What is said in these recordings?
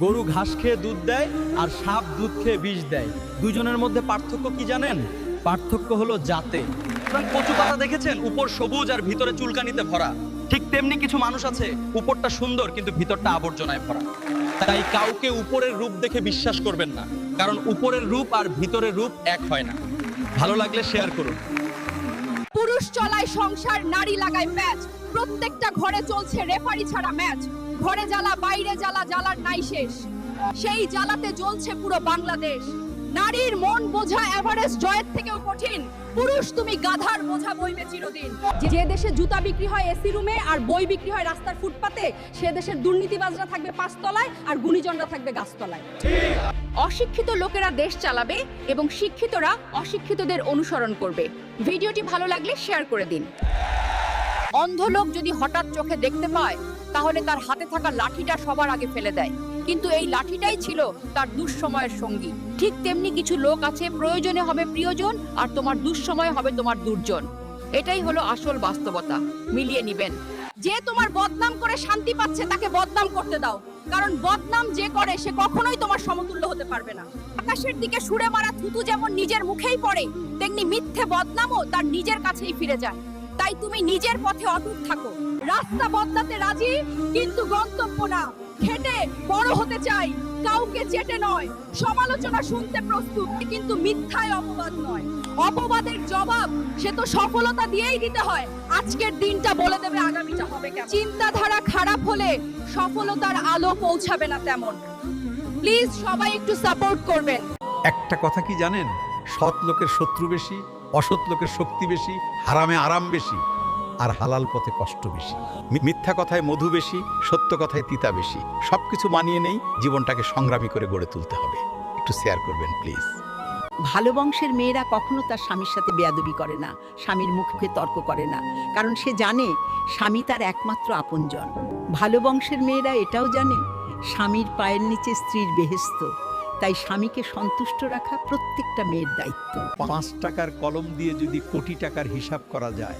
গরু ঘাস খেয়ে দুধ দেয় আর সাপ দুধ খেয়ে বিষ দেয়। দুজনের মধ্যে পার্থক্য কি জানেন? পার্থক্য হলো জাতে। কচু পাতা দেখেছেন? উপর সবুজ আর ভিতরে চুলকানিতে ভরা। ঠিক তেমনি কিছু মানুষ আছে, উপরটা সুন্দর কিন্তু ভিতরটা আবর্জনায় ভরা। তাই কাউকে উপরের রূপ দেখে বিশ্বাস করবেন না, কারণ উপরের রূপ আর ভিতরের রূপ এক হয় না। ভালো লাগলে শেয়ার করুন। পুরুষ চলায় সংসার, নারী লাগায় ম্যাচ প্রত্যেকটা ঘরে চলছে রেফারি ছাড়া ম্যাচ ঘরে জ্বালা, বাইরে জ্বালা, জ্বালার নাই শেষ। সেই জ্বালাতে জ্বলছে পুরো বাংলাদেশ। নারীর মন বোঝা এভারেস্ট জয়ের থেকেও কঠিন। পুরুষ তুমি গাধার বোঝা বইবে চিরদিন। যে দেশে জুতা বিক্রি হয় এসি রুমে আর বই বিক্রি হয় রাস্তার ফুটপাতে, সে দেশের দুর্নীতিবাজরা থাকবে পাঁচতলায় আর গুণীজনরা থাকবে গাছতলায়। অশিক্ষিত লোকেরা দেশ চালাবে এবং শিক্ষিতরা অশিক্ষিতদের অনুসরণ করবে। ভিডিওটি ভালো লাগলে শেয়ার করে দিন। অন্ধ লোক যদি হঠাৎ চোখে দেখতে পায় তাহলে তার হাতে থাকা লাঠিটা সবার আগে ফেলে দেয়। কিন্তু এই লাঠিটাই ছিল তার দুঃসময়ের সঙ্গী। ঠিক তেমনি কিছু লোক আছে, প্রয়োজনে হবে প্রিয়জন আর তোমার দুঃসময় হবে তোমার দুর্জন। এটাই হলো আসল বাস্তবতা। মিলিয়ে নিবেন। যে তোমার বদনাম করে শান্তি পাচ্ছে, তাকে বদনাম করতে দাও। কারণ বদনাম যে করে, সে কখনোই তোমার সমতুল্য হতে পারবে না। আকাশের দিকে সুরে মারা থুতু যেমন নিজের মুখেই পড়ে, তেমনি মিথ্যে বদনামও তার নিজের কাছেই ফিরে যায়। তাই তুমি নিজের পথে অটুট থাকো। রাস্তা বদলাতে রাজি, কিন্তু গন্তব্য না। খেটে বড় হতে চাই, কাউকে চেটে নয়। সমালোচনা শুনতে প্রস্তুত কিন্তু মিথ্যায় অপবাদ নয়। অপবাদের জবাব সে তো সফলতা দিয়েই দিতে হয়। আজকের দিনটা বলে দেবে আগামীটা হবে কেমন। চিন্তাধারা খারাপ হলে সফলতার আলো পৌঁছাবে না তেমন। প্লিজ সবাই একটু সাপোর্ট করবেন। একটা কথা কি জানেন? সৎ লোকের শত্রু বেশি, অসৎ লোকের শক্তি বেশি, হারামে আরাম বেশি। আর হালাল পথে কষ্ট বেশি। মিথ্যা কথায় মধু বেশি সত্য কথায় তিতা বেশি। সবকিছু মানিয়ে নেই জীবনটাকে সংগ্রামী করে গড়ে তুলতে হবে। একটু শেয়ার করবেন প্লিজ। ভালো বংশের মেয়েরা কখনো তার স্বামীর সাথে বেয়াদবি করে না স্বামীর মুখে তর্ক করে না। কারণ সে জানে স্বামী তার একমাত্র আপনজন। ভালো বংশের মেয়েরা এটাও জানে স্বামীর পায়ের নিচে স্ত্রীর বেহেস্ত। তাই স্বামীকে সন্তুষ্ট রাখা প্রত্যেকটা মেয়ের দায়িত্ব। পাঁচ টাকার কলম দিয়ে যদি কোটি টাকার হিসাব করা যায়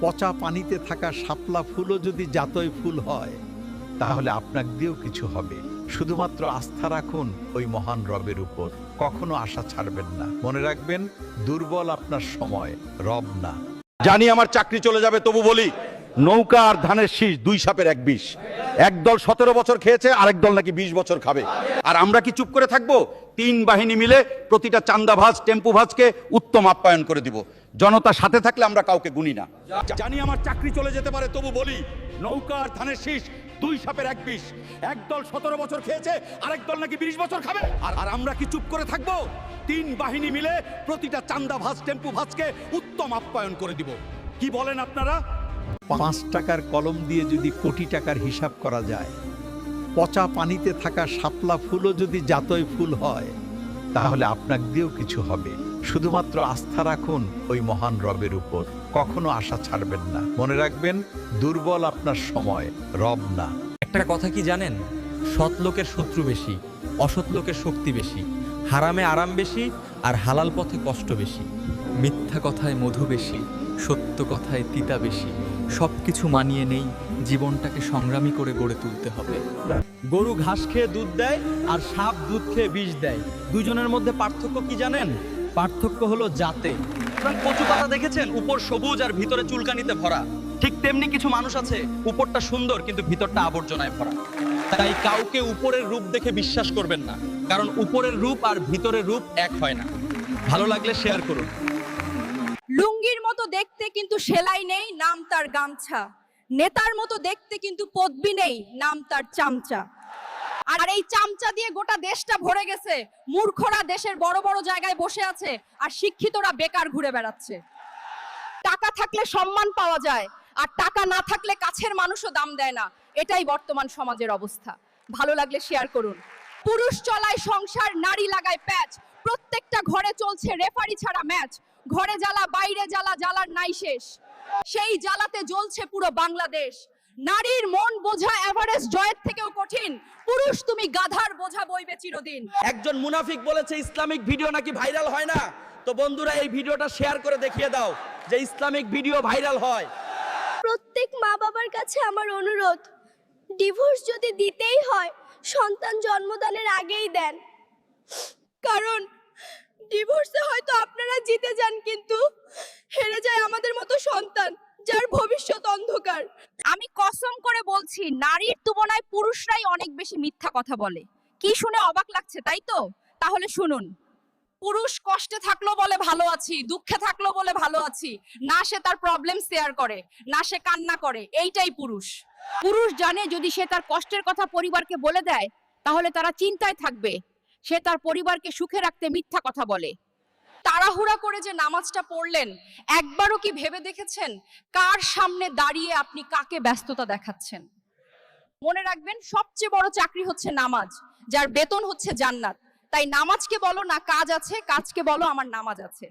পচা পানিতে থাকা শাপলা ফুলও যদি জাতই ফুল হয়, তাহলে আপনার দিয়েও কিছু হবে। শুধুমাত্র আস্থা রাখুন ওই মহান রবের উপর। কখনো আশা ছাড়বেন না। মনে রাখবেন, দুর্বল আপনার সময়, রব না। জানি আমার চাকরি চলে যাবে, তবু বলি, নৌকা আর ধানের শীষ দুই সাপের এক বিষ। এক দল সতেরো বছর খেয়েছে, আরেক দল নাকি বিশ বছর খাবে। আর আমরা কি চুপ করে থাকব? তিন বাহিনী মিলে প্রতিটা চান্দাভাজ টেম্পু ভাজকে উত্তম আপ্যায়ন করে দিব। জনতার সাথে থাকলে আমরা কাউকে গুনি না। জানি আমার চাকরি চলে যেতে পারে তবু বলি নৌকা আর ধানের শীষ দুই সাপের এক বিষ। এক দল সতেরো বছর খেয়েছে আরেক দল নাকি বিশ বছর খাবে। আর আর আমরা কি চুপ করে থাকব? তিন বাহিনী মিলে প্রতিটা চান্দা ভাজ টেম্পু ভাজকে উত্তম আপ্যায়ন করে দিব। কি বলেন আপনারা? পাঁচ টাকার কলম দিয়ে যদি কোটি টাকার হিসাব করা যায় পচা পানিতে থাকা শাপলা ফুলও যদি জাতই ফুল হয় তাহলে আপনার দিয়েও কিছু হবে। শুধুমাত্র আস্থা রাখুন ওই মহান রবের উপর। কখনো আশা ছাড়বেন না। মনে রাখবেন, দুর্বল আপনার সময়, রব না। একটা কথা কি জানেন? সৎ লোকের শত্রু বেশি, অসৎ লোকের শক্তি বেশি, হারামে আরাম বেশি আর হালাল পথে কষ্ট বেশি, মিথ্যা কথায় মধু বেশি। সত্য কথায় তিতা বেশি। সব কিছু মানিয়ে নেই, জীবনটাকে সংগ্রামী করে গড়ে তুলতে হবে। গরু ঘাস খেয়ে দুধ দেয়, আর সাপ দুধ খেয়ে বিষ দেয়। দুজনের মধ্যে পার্থক্য কি জানেন? পার্থক্য হলো জাতে। কচু পাতা দেখেছেন? উপর সবুজ আর ভিতরে চুলকানিতে ভরা। ঠিক তেমনি কিছু মানুষ আছে, উপরটা সুন্দর, কিন্তু ভিতরটা আবর্জনায় ভরা। তাই কাউকে উপরের রূপ দেখে বিশ্বাস করবেন না, কারণ উপরের রূপ আর ভিতরের রূপ এক হয় না। ভালো লাগলে শেয়ার করুন। কিন্তু সেলাই নেই, নাম তার গামছা। নেতার মতো দেখতে কিন্তু পদবি নেই, নাম তার চামচা। আর এই চামচা দিয়ে গোটা দেশটা ভরে গেছে। মূর্খরা দেশের বড় বড় জায়গায় বসে আছে আর শিক্ষিতরা বেকার ঘুরে বেড়াচ্ছে। টাকা থাকলে সম্মান পাওয়া যায়, আর টাকা না থাকলে কাছের মানুষও দাম দেয় না। এটাই বর্তমান সমাজের অবস্থা। ভালো লাগলে শেয়ার করুন। পুরুষ চলায় সংসার, নারী লাগায় প্যাচ। প্রত্যেকটা ঘরে চলছে রেফারি ছাড়া ম্যাচ ঘরে জ্বালা বাইরে জ্বালা জ্বালার নাই শেষ। সেই জ্বালাতে জ্বলছে পুরো বাংলাদেশ। নারীর মন বোঝা এভারেস্ট জয়ের থেকেও কঠিন। পুরুষ তুমি গাধার বোঝা বইবে চিরদিন। একজন মুনাফিক বলেছে ইসলামিক ভিডিও নাকি ভাইরাল হয় না? তো বন্ধুরা এই ভিডিওটা শেয়ার করে দেখিয়ে দাও যে ইসলামিক ভিডিও ভাইরাল হয়। প্রত্যেক মা বাবার কাছে আমার অনুরোধ ডিভোর্স যদি দিতেই হয় সন্তান জন্মদানের আগেই দেন। কারণ ডিভোর্সে হয়তো আপনারা জিতে যান, কিন্তু হেরে যায় আমাদের মতো সন্তান যার ভবিষ্যৎ অন্ধকার। আমি কসম করে বলছি, নারীর তুলনায় পুরুষরাই অনেক বেশি মিথ্যা কথা বলে। কি শুনে অবাক লাগছে, তাই তো? তাহলে শুনুন। পুরুষ কষ্টে থাকল বলে ভালো আছি, দুঃখে থাকল বলে ভালো আছি। না সে তার প্রবলেম শেয়ার করে, না সে কান্না করে, এইটাই পুরুষ। পুরুষ জানে যদি সে তার কষ্টের কথা পরিবারকে বলে দেয়, তাহলে তারা চিন্তায় থাকবে। সে তার পরিবারকে সুখে রাখতে মিথ্যা কথা বলে। তাড়াহুড়া করে যে নামাজটা পড়লেন, একবারও কি ভেবে দেখেছেন? কার সামনে দাঁড়িয়ে আপনি কাকে ব্যস্ততা দেখাচ্ছেন? মনে রাখবেন, সবচেয়ে বড় চাকরি হচ্ছে নামাজ, যার বেতন হচ্ছে জান্নাত। তাই নামাজকে বলো না, কাজ আছে, কাজকে বলো, আমার নামাজ আছে।